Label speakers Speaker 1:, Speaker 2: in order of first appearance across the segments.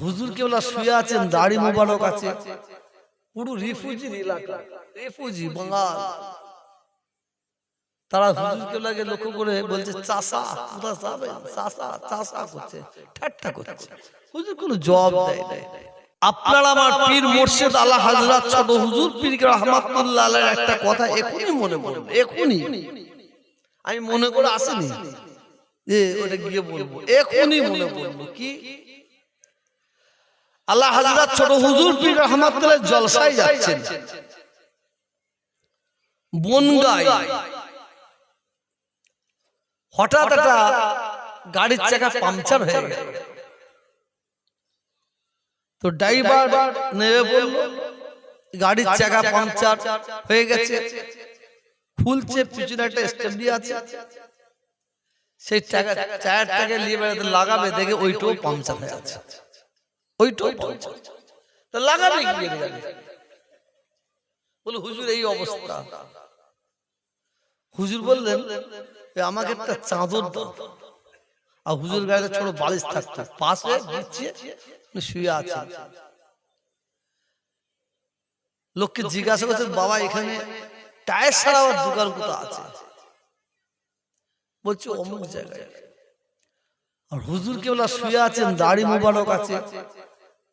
Speaker 1: হুজুর কেবলা শুয়ে আছেন, দাড়ি মোবারক আছে। পুরো রিফিউজির এলাকা, রিফিউজি বাঙাল। তারা হুজুর কেবলাকে লক্ষ্য করে বলছে, চাষা কোথা যাবে? চাষা চাষা করছে, ঠাট্টা করছে। হুজুর কোনো দেয় নাই। আপনার আমার পীর মোর্শেদ আল্লাহ হাজরাত ছোট হুজুর পীর রহমাতুল্লাহ একটা কথা এখনই মনে আমি মনে করে আসিনি যে ওটা গিয়ে বলব, এখনই মনে পড়ব, কি? আল্লাহ হাজরাত ছোট হুজুর পীর রহমাতুল্লাহ জলসায় যাচ্ছেন। বনগাই হঠাৎ একটা গাড়ির চাকা পাংচার হয়ে গেল। তো ড্রাইভার নেমে বলল গাড়ির চাকা পাংচার হয়ে গেছে। ফুলছে পিছনে একটা স্টেপনি আছে। সেই টাকা টায়ারটাকে নিয়ে বেড়াতে লাগাবে দেখে ওইটাও পাংচার হয়ে আছে। আমাকে একটা আর হুজুর ছোট বালিশ থাকতো। পাশে শুয়ে আছে লোককে জিজ্ঞাসা করছে বাবা, এখানে টায়ার ছাড়া দোকান কোথাও আছে? বলছে, অমুক জায়গায়। আর হুজুর কেবলা শুয়ে আছেন, দাড়ি মোবারক আছে।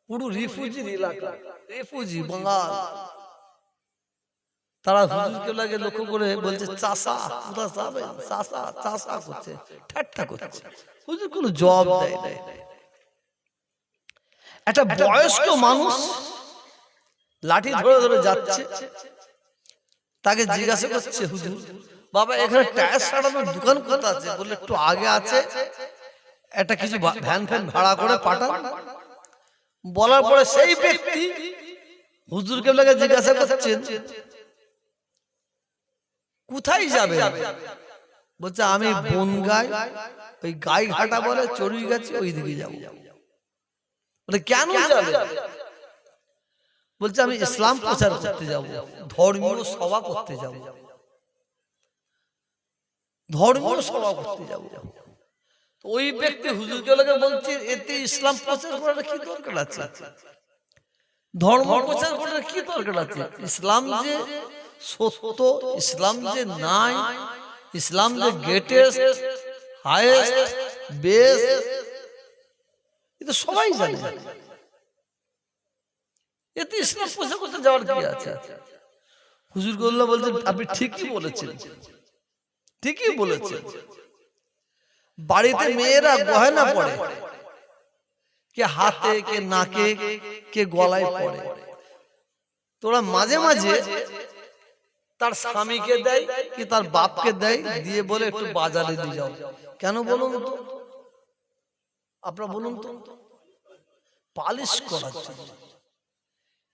Speaker 1: পুরো রিফিউজির এলাকা রিফিউজি বাঙাল তারা হুজুর কেবলাকে লক্ষ্য করে বলছে চাষা কোথা যাবে চাষা চাষা করছে ঠাট্টা করছে হুজুর কোনো জবাব দেয় নাই একটা বয়স্ক মানুষ লাঠি ধরে ধরে যাচ্ছে তাকে জিজ্ঞাসা করছে হুজুর বাবা এখানে টায়ার সারানোর দোকান কোথা আছে বললে একটু আগে আছে একটা কিছু ভ্যান ফ্যান ভাড়া করে পাঠান বলার পরে সেই ব্যক্তি হুজুর কেবলাকে জিজ্ঞাসা করছেন কোথায় যাবে? বলছে আমি বনগাই ওই গাই ঘাটা বলে চড়ুই গেছে ওই দিকে যাব। বলে কেন যাবে? বলছে আমি ইসলাম প্রচার করতে যাব ধর্মীয় সভা করতে যাব। ধর্মীয় সভা করতে যাব। ওই ব্যক্তি হুজুর কেলাকে বলছে এতে ইসলাম প্রচার করার কি দরকার আছে? ধর্ম প্রচার করার কি দরকার আছে? ইসলাম যে সত্য ইসলাম যে নাই ইসলাম যে গ্রেটেস্ট হাইয়েস্ট বেস্ট এটা সবাই জানে। এতে ইসলাম প্রচার করতে যাওয়ার কি আছে? হুজুর গোল্লা বলছেন আপনি ঠিকই বলেছেন। ঠিকই বলেছেন। বাড়িতে মেয়েরা গয়না পড়ে। কে হাতে কে নাকে কে গলায় পড়ে। তোরা মাঝে মাঝে তার স্বামীকে দেয় কি তার বাপকে দেয় দিয়ে বলে একটু বাজারে দিয়ে যাও। কেন বলুন তো? আপনারা বলুন তো? পালিশ করার জন্য।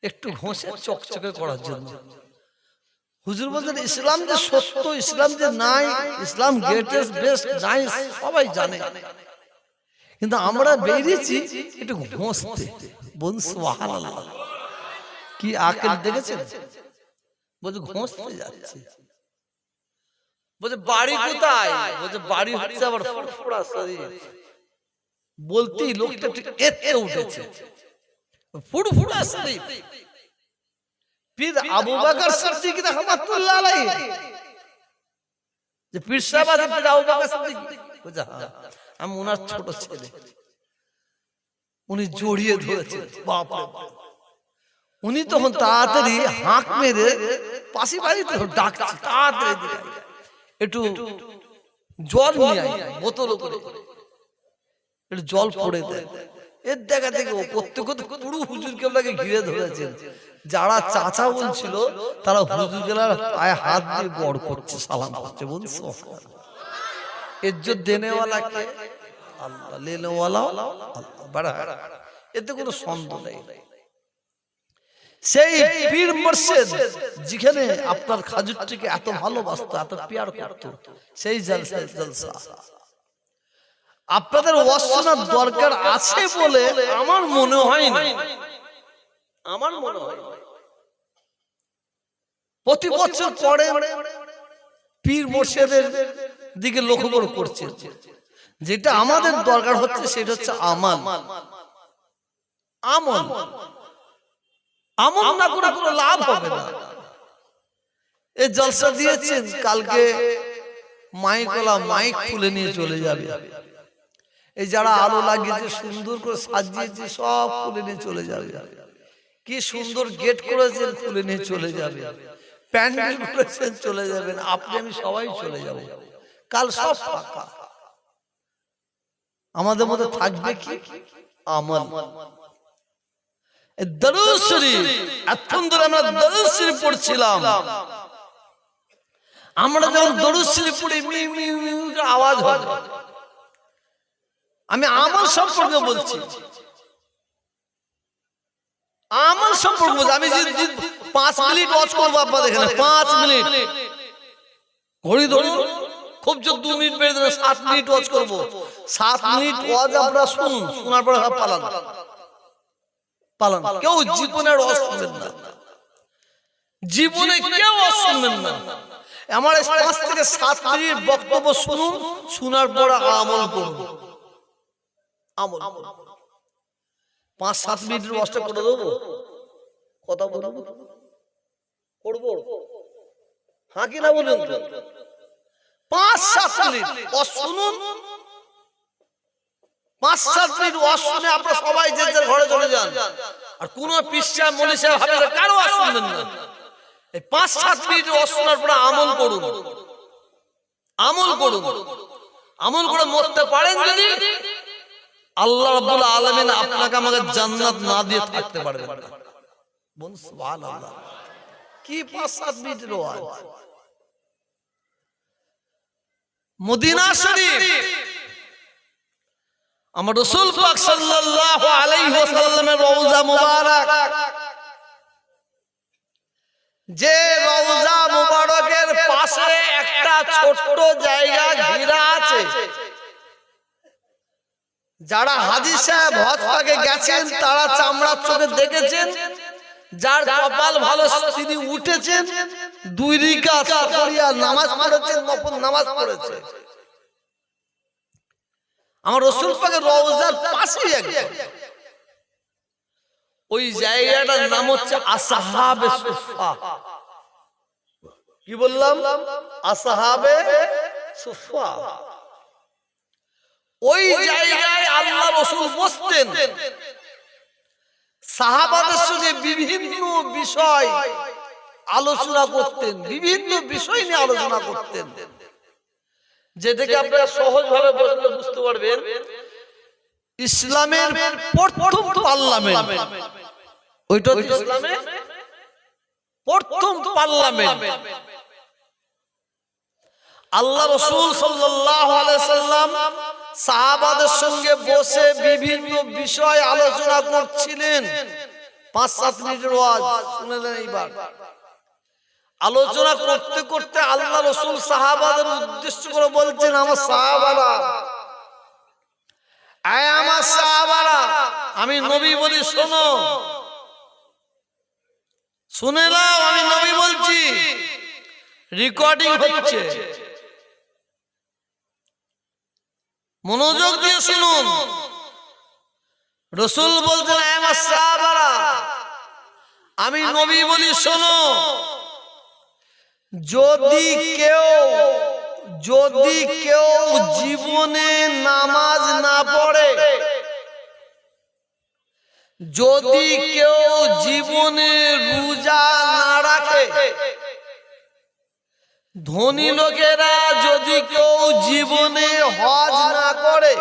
Speaker 1: একটু ঘষে চকচকে করার জন্য। হুজুর বলছেন ইসলাম যে সত্য ইসলাম যে নাই ইসলাম গ্রেটেস্ট বেস্ট নাই সবাই জানে। কিন্তু আমরা বেরিয়েছি একটু ঘষতে বোন সুবহানাল্লাহ। কি আকেল দেখেছেন? বলছে ঘষতে যাচ্ছে। বলছে বাড়ি কোথায়? বলছে বাড়ি হচ্ছে আবার ফুরফুরা শরীর বলতেই লোকটা ঠিক এতে উঠেছে। ফুরফুরা শরীর পীর আবু বকর সিদ্দিক রাহমাতুল্লাহ আলাইহি। যে পীর সাহেব আছে পীর আবু বকর সিদ্দিক। বুঝা আমি ওনার ছোট ছেলে। উনি জড়িয়ে ধরেছেন বাপ রে উনি তখন তাড়াতাড়ি হাঁক মেরে পাশে বাড়িতে ডাকছে। তাড়াতাড়ি একটু জল নিয়ে বোতল করে। একটু জল পড়ে দেয় এর দেখা করতে করতে পুরো হুজুর কেবলাকে ঘিরে ধরেছেন। যারা চাচা বলছিল, তারা হুজুর কেবলার পায়ে হাত দিয়ে গড় করছে, সালাম করছে, বলছো ইজ্জত দেনেওয়ালাকে আল্লাহ লেনেওয়ালা বাড়া এতে কোনো সন্দেহ নেই। সেই পীর মুর্শিদ, যেখানে আপনার খাজুরটিকে এত ভালোবাসতো, এত পেয়ার করতো, সেই জলসা জলসা। আপনাদের ওয়াসনার দরকার আছে বলে আমার মনে হয় না। আমার মনে হয় প্রতি বছর পরে পীর মোর্শেদের দিকে লক্ষ্য করে করছে। যেটা আমাদের দরকার হচ্ছে সেটা হচ্ছে আমাল। আমল। আমল। না করে কোনো লাভ হবে না। এই জলসা দিয়েছেন কালকে মাইকলা মাইক খুলে নিয়ে চলে যাবে। এই যারা আলো লাগিয়েছে সুন্দর করে সাজিয়েছে সব খুলে নিয়ে চলে যাবে। কি সুন্দর গেট করেছেন খুলে নিয়ে চলে যাবে। প্যান্ডেল করেছেন চলে যাবেন আপনি আমি সবাই চলে যাব। কাল সব ফাঁকা। আমাদের মধ্যে থাকবে কি? আমল। এই দরুদ শরীফ এতক্ষণ ধরে আমরা দরুদ শরীফ পড়ছিলাম। আমরা যখন দরুদ শরীফ পড়ি মি মি মি মি আওয়াজ হয়। আমি আমল সম্পর্কে বলছি। আমল সম্পর্কে বলছি। আমি পাঁচ মিনিট ওয়াচ করব আপনাদের এখানে। পাঁচ মিনিট। ঘড়ি ধরুন খুব জোর দু মিনিট বেড়ে দেবেন সাত মিনিট ওয়াচ করব। সাত মিনিট ওয়াজ আপনারা শুনুন। শোনার পরে পালান। পালান। কেউ জীবনের ওয়াজ শুনবেন না। জীবনে কেউ ওয়াজ শুনবেন না। আমার পাঁচ থেকে সাত মিনিট বক্তব্য শুনুন। শোনার পর আমল করুন। আমল পাঁচ সাত মিনিটের করে দেবো? কথা বলব? করব? হ্যাঁ কি না বলুন পাঁচ সাত মিনিট শুনুন। পাঁচ সাত মিনিট আপনারা সবাই যে যার ঘরে চলে যান। আর কোন পিসা মনীষা ভাবে কারও শুনবেন না। এই পাঁচ সাত মিনিট ওয়াজ শোনার পরে আমল করুন। আমল করুন। আমল করে মরতে পারেন যদি আল্লাহ রাব্বুল আলামিন আপনাকে আমাকে জান্নাত না দিয়ে থাকতে পারবেন না। বলুন সুবহানাল্লাহ। কি পাঁচ সাত মিনিটের ওয়াজ। মদিনা শরীফ। আমার রসুল পাক সাল্লাল্লাহু আলাইহি ওয়াসাল্লামের রওজা মুবারক। যে রওজা মুবারকের পাশে একটা ছোট্ট জায়গা ঘিরা আছে। যারা হাজি সাহেব হজ পাকে গেছেন তারা চামড়ার চোখে দেখেছেন যার কপাল ভালো তিনি উঠেছেন দুই রিকা করিয়া নামাজ পড়েছেন নফল নামাজ পড়েছে আমার রসুল পাকের রওজার পাশেই একদম। ওই জায়গাটার নাম হচ্ছে আসাহাবে সুফা। কি বললাম? আসাহাবে সুফা। ওই জায়গায় আল্লাহ রসুল বসতেন। সাহাবাদের সঙ্গে বিভিন্ন বিষয় আলোচনা করতেন বিভিন্ন বিষয় নিয়ে আলোচনা করতেন। যেটাকে আপনারা সহজভাবে বললে বুঝতে পারবেন ইসলামের প্রথম পার্লামেন্ট। ওইটা ইসলামের প্রথম পার্লামেন্ট। আল্লাহ রসুল সাল্লাম সাহাবাদের সঙ্গে বসে বিভিন্ন বিষয় আলোচনা করছিলেন। পাঁচ সাত মিনিটের ওয়াজ শুনেলেন এইবার। আলোচনা করতে করতে আল্লাহ রসুল সাহাবাদের উদ্দেশ্য করে বলছেন, আমার সাহাবারা আমার সাহাবারা, আমি নবী বলি, শোনো। শুনে নাও, আমি নবী বলছি। রেকর্ডিং হচ্ছে। মনোযোগ দিয়ে শুনুন। রসুল সাহাবারা আমি নবী বলি শোনো যদি কেউ যদি কেউ জীবনে নামাজ না পড়ে যদি কেউ জীবনে রোজা না রাখে ধনী লোকেরা যদি কেউ জীবনে হজ না করে,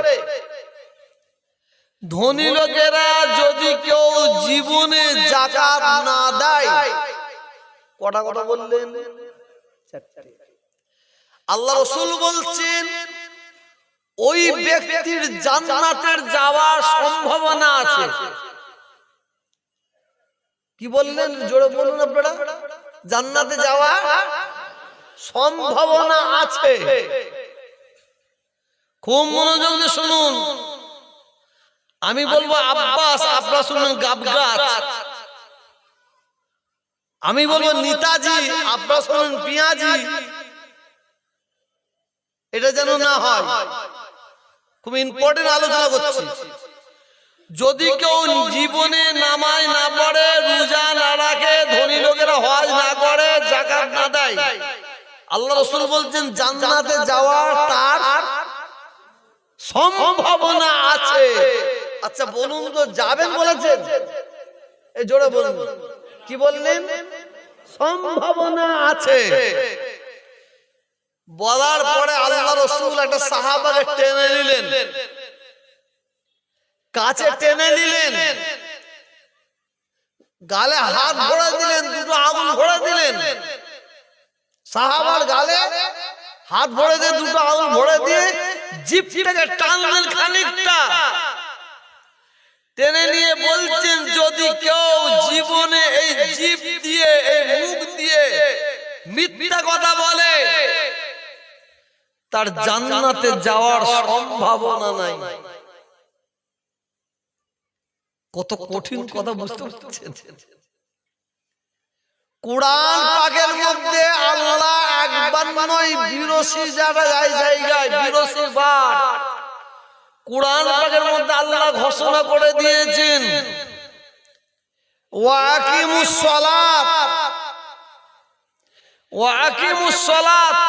Speaker 1: ধনী লোকেরা যদি কেউ জীবনে জাকাত না দেয়, কটা কথা বললেন? আল্লাহ রসুল বলছেন, ওই ব্যক্তির জান্নাতের যাওয়ার সম্ভাবনা আছে। কি বললেন? জোরে বলুন আপনারা। জান্নাতে যাওয়া সম্ভাবনা আছে। খুব মনোযোগ দিয়ে শুনুন। আমি বলব আব্বাস আপনারা শুনুন গাবগাছ। আমি বলব নেতাজি আপনারা শুনুন পিয়াজি। এটা যেন না হয়। খুব ইম্পর্টেন্ট আলোচনা করছি। যদি কেউ জীবনে নামায় না পড়ে রোজা না রাখে ধনী লোকেরা হজ না করে জাকাত না দেয়। আল্লাহ রসুল বলছেন জান্নাতে যাওয়ার তার সম্ভাবনা আছে। আচ্ছা বলুন তো যাবেন বলেছেন? এই জোরে বলুন। কি বললেন? সম্ভাবনা আছে। বলার পরে আল্লাহ রসুল একটা সাহাবাকে টেনে নিলেন। কাছে টেনে নিলেন। গালে হাত ভরে দিলেন দুটো আগুন ভরে দিলেন। সাহাবার গালে হাত ভরে দিয়ে দুটো আগুন ভরে দিয়ে জিপটাকে টানলেন খানিকটা। টেনে নিয়ে বলছেন, যদি কেউ জীবনে এই জিপ দিয়ে, এই মুখ দিয়ে মিথ্যা কথা বলে, তার জান্নাতে যাওয়ার সম্ভাবনা নাই। কত কঠিন কথা বুঝতে পারছেন? কোরআন পাকের মধ্যে আল্লাহ একবার নয়, বিরসি যায় জায়গায়, বিরসি বার। কোরআন পাকের মধ্যে আল্লাহ ঘোষণা করে দিয়েছেন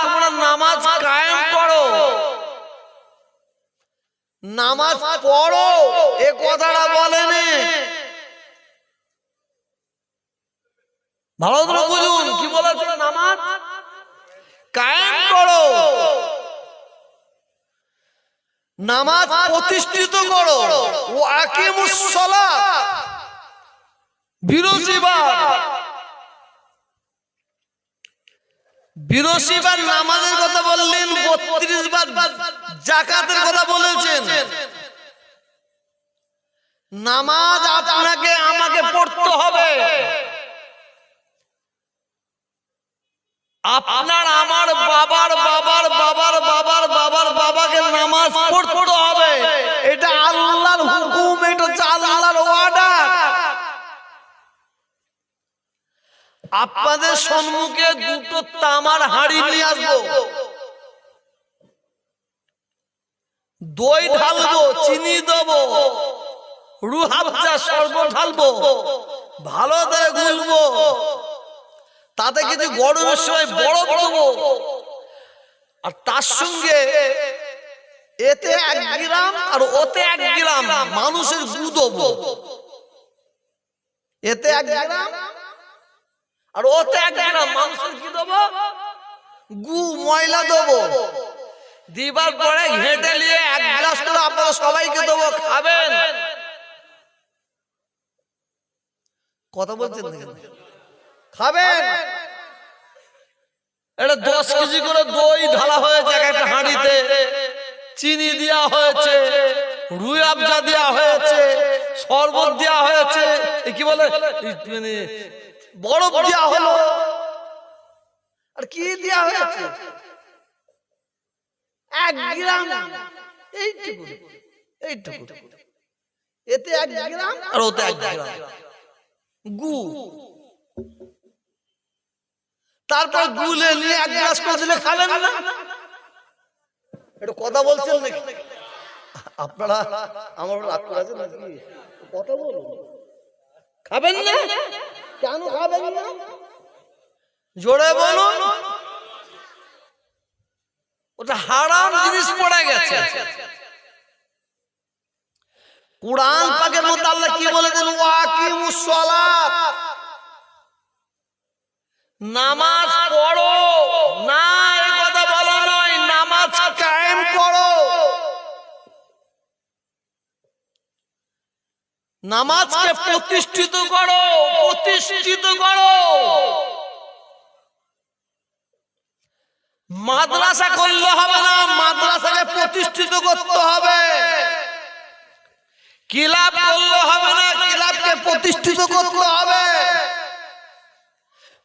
Speaker 1: তোমরা নামাজ নামাজ পড়ো, এ কথাটা বলেনি ভালো করে বুঝুন কি বলেছে নামাজ কায়েম করো। নামাজ প্রতিষ্ঠিত করো। ও আকিমুস সালাত বিরোধীবার বিরোধীবার নামাজের কথা বললেন বত্রিশ বার জাকাতের কথা বলেছেন। নামাজ আপনাকে আমাকে পড়তে হবে। আপনার আমার বাবার বাবার বাবার বাবার বাবার বাবাকে নামাজ পড়তে হবে। এটা আল্লাহর হুকুম, এটা হচ্ছে আল্লাহর অর্ডার আপনাদের সম্মুখে দুটো তামার হাড়ি নিয়ে আসব। দই ঢালবো, চিনি দেবো রুহাবজা শরবত ঢালবো, ভালো করে গুলবো তাতে কিছু গরমের সময় বড় দেবো। আর তার সঙ্গে এতে এক গ্রাম আর ওতে এক গ্রাম মানুষের গু দেবো। এতে এক গ্রাম আর ওতে এক গ্রাম মানুষের কি দেবো। গু ময়লা দেবো। দিবার পরে ঘেঁটে নিয়ে এক গ্লাস করে আপনারা সবাইকে দেবো খাবেন। কথা বলছেন? খাবেন? এটা দশ কেজি করে দই ঢালা হয়েছে, এক একটা হাঁড়িতে। চিনি দেওয়া হয়েছে রুই আবজা দেওয়া হয়েছে, শরবত দেওয়া হয়েছে কি বলে? মানে বরফ দেওয়া হলো। আর কি দেওয়া হয়েছে? এক গ্রাম। এইটুকু এইটুকু এতে এক গ্রাম আর ওতে এক গ্রাম। গু। তারপর গুলে নিয়ে এক গ্লাস করে দিলে খাবেন না? এটা কথা বলছেন নাকি? আপনারা আমার রাগ করে আছেন নাকি? কথা বলুন। খাবেন না? কেন খাবেন না? জোরে বলুন। ওটা হারাম জিনিস পড়ে গেছে। কোরআন পাকের মধ্যে আল্লাহ কি বলেছেন? ওয়াকিমুস সালাত। নামাজ পড়ো। না এই কথা বলা নয়, নামাজ কায়েম করো। নামাজকে প্রতিষ্ঠিত করো প্রতিষ্ঠিত করো। মাদ্রাসা করলে হবে না, মাদ্রাসাকে প্রতিষ্ঠিত করতে হবে। কিলাব করলে হবে না, কিলাবকে প্রতিষ্ঠিত করতে হবে।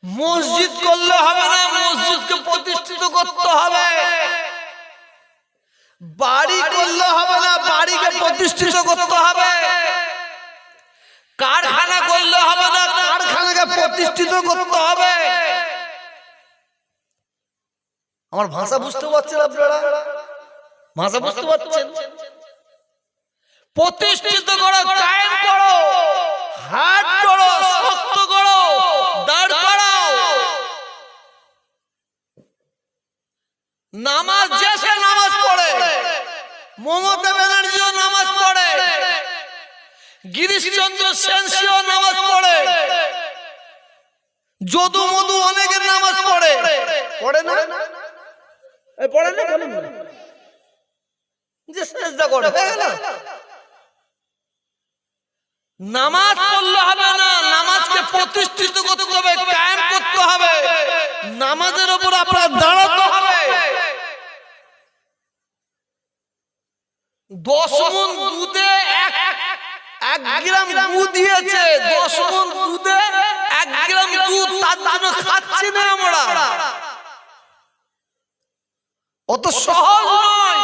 Speaker 1: মসজিদ করলে হবে না, মসজিদকে প্রতিষ্ঠিত করতে হবে। বাড়ি করলে হবে না, বাড়িকে প্রতিষ্ঠিত করতে হবে। কারখানা করলে হবে না, কারখানাকে প্রতিষ্ঠিত করতে হবে। আমার ভাষা বুঝতে পারছেন আপনারা? ভাষা বুঝতে পারছেন? প্রতিষ্ঠিত করো, কায়েম করো, হাট করো শক্ত করো দাঁড় করাও নামাজ যে সে নামাজ পড়ে। মমতা ব্যানার্জিও নামাজ পড়ে। গিরিশচন্দ্র সেনসিও নামাজ পড়ে। যদু মধু অনেকের নামাজ পড়ে। পড়ে না? পড়ে না বলুন যে সেজদা করে গেল। নামাজ পড়লে হবে না নামাজকে প্রতিষ্ঠিত করতে হবে কায়েম করতে হবে। নামাজের উপর আপনার দাঁড়াতে হবে। দশ মন দুধে এক এক গ্রাম দুধ দিয়েছে। দশ মন দুধে এক গ্রাম দুধ তার জন্য খাচ্ছি না আমরা। অত সহজ নয়।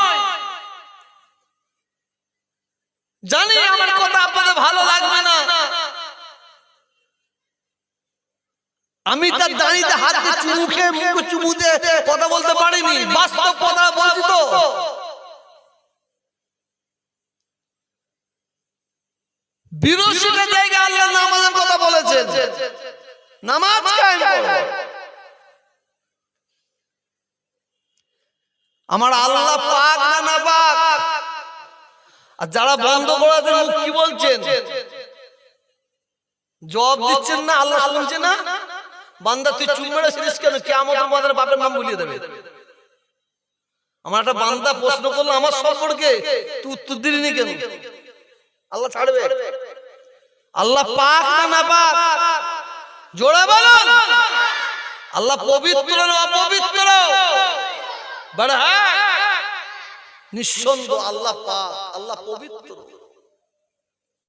Speaker 1: জানি আমার কথা আপনাদের ভালো লাগবে না। আমি তার দাঁড়িতে হাত দিয়ে চুমু খেয়ে মুখে চুমু দিয়ে কথা বলতে পারিনি। বাস্তব কথা বলছি তো। জায়গায় আল্লাহ নামাজের কথা বলেছেন। নামাজ আমার আল্লাহ পাক না না পাক? আর যারা বন্ধ করাতে কি বলছেন? জবাব দিচ্ছেন না আল্লাহ শুনছে না? বান্দা তুই চুপ মেরে ছিলিস কেন? কে আমাদের মাদের বাপের নাম বলিয়ে দেবে। আমার একটা বান্দা প্রশ্ন করল আমার সম্পর্কে। তুই উত্তর দিলি কেন? আল্লাহ ছাড়বে। আল্লাহ পাক না না পাক? জোড়া বলুন। আল্লাহ পবিত্র না অপবিত্র? বড় হ্যাঁ নিঃসন্দ আল্লাহ পাক আল্লাহ পবিত্র।